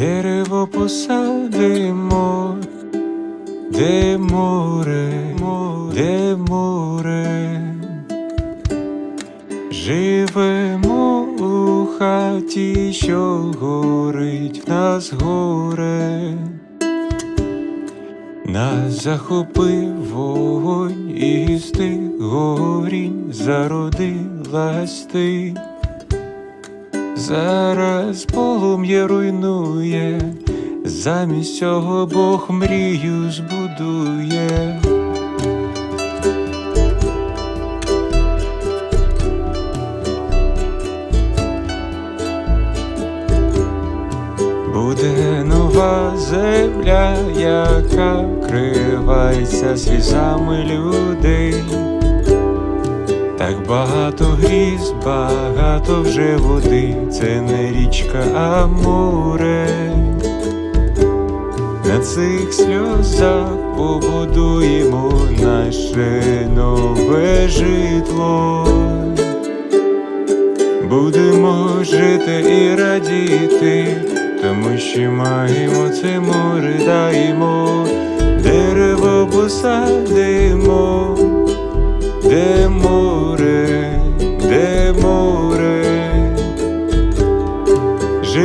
Дерево посадимо, де море, де море, живемо у хаті, що горить в нас горе. Нас захопив вогонь і горінь зародилась ти. Зараз полум'я руйнує, замість цього Бог мрію збудує. Буде нова земля, яка вкривається слізами людей. Так багато гріз, багато вже води, це не річка, а море. На цих сльозах побудуємо наше нове житло. Будемо жити і радіти, тому що маємо це море даємо, дерево посадимо,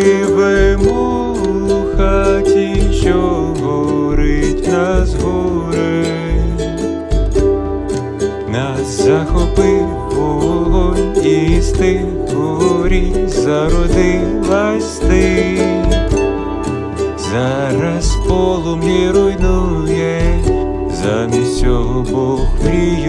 живемо хаті, що горить нас горе. Нас захопив вогонь і з тих горі зародилась. Зараз полум'я руйнує, замість цього Бог мрію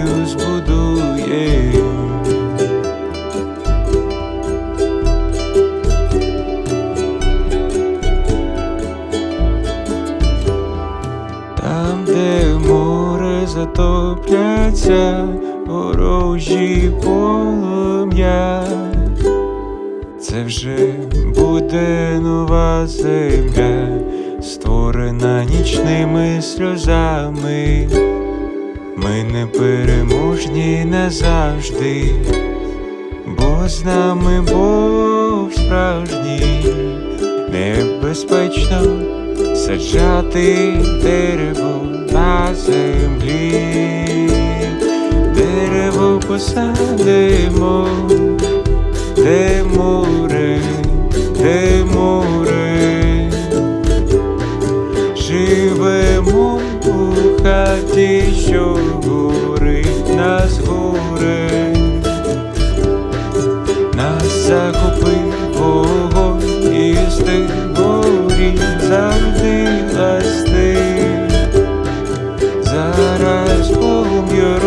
море затопляться, ворожі полум'я, це вже буде нова земля, створена нічними сльозами. Ми не переможні назавжди, бо з нами Бог справжній, небезпечно саджати дерево на землі, Ісуса димо, де море, де море, живемо у хаті, що горить нас горе, нас закупив вогонь і стих горі завжди ласти, зараз пом'ю.